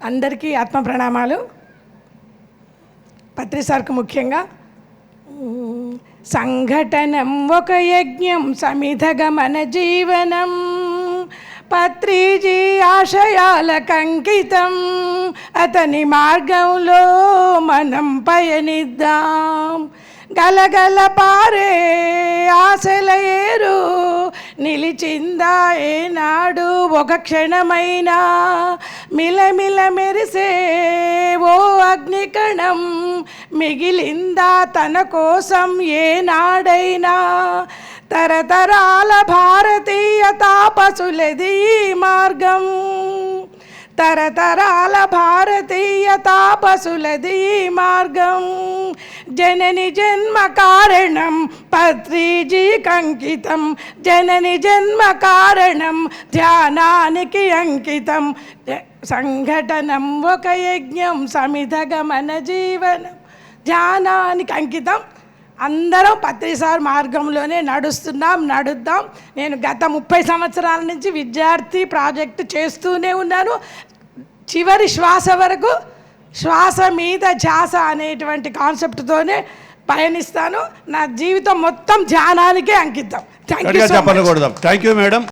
అందరికీ ఆత్మ ప్రణామాలు పత్రి సార్కు ముఖ్యంగా సంఘటనం ఒక యజ్ఞం సమిధగా గమన జీవనం పత్రిజీ ఆశయాల కంకితం అతని మార్గంలో మనం పయనిద్దాం. గలగల పారే ఆశల ఏరు నిలిచిందా ఏనాడు ఒక క్షణమైనా. మిలమిల మెరిసే ఓ అగ్నికణం మిగిలిందా తన కోసం ఏనాడైనా? తరతరాల భారతీయ తాపసులది ఈ మార్గం. తరతరాల భారతీయ తాపసులది ఈ మార్గం. జనని జన్మ కారణం పత్రిజీ కంకితం. జనని జన్మ కారణం ధ్యానానికి అంకితం. జ- సంఘటనం ఒక యజ్ఞం సమిధగా మన జీవనం ధ్యానానికి అంకితం. అందరం పత్రిసార్ మార్గంలోనే నడుస్తున్నాం నడుద్దాం. నేను గత ముప్పై సంవత్సరాల నుంచి విద్యార్థి ప్రాజెక్టు చేస్తూనే ఉన్నాను. చివరి శ్వాస వరకు శ్వాస మీద ధ్యాస అనేటువంటి కాన్సెప్ట్తోనే పయనిస్తాను. నా జీవితం మొత్తం ధ్యానానికే అంకితం. Thank you thank you madam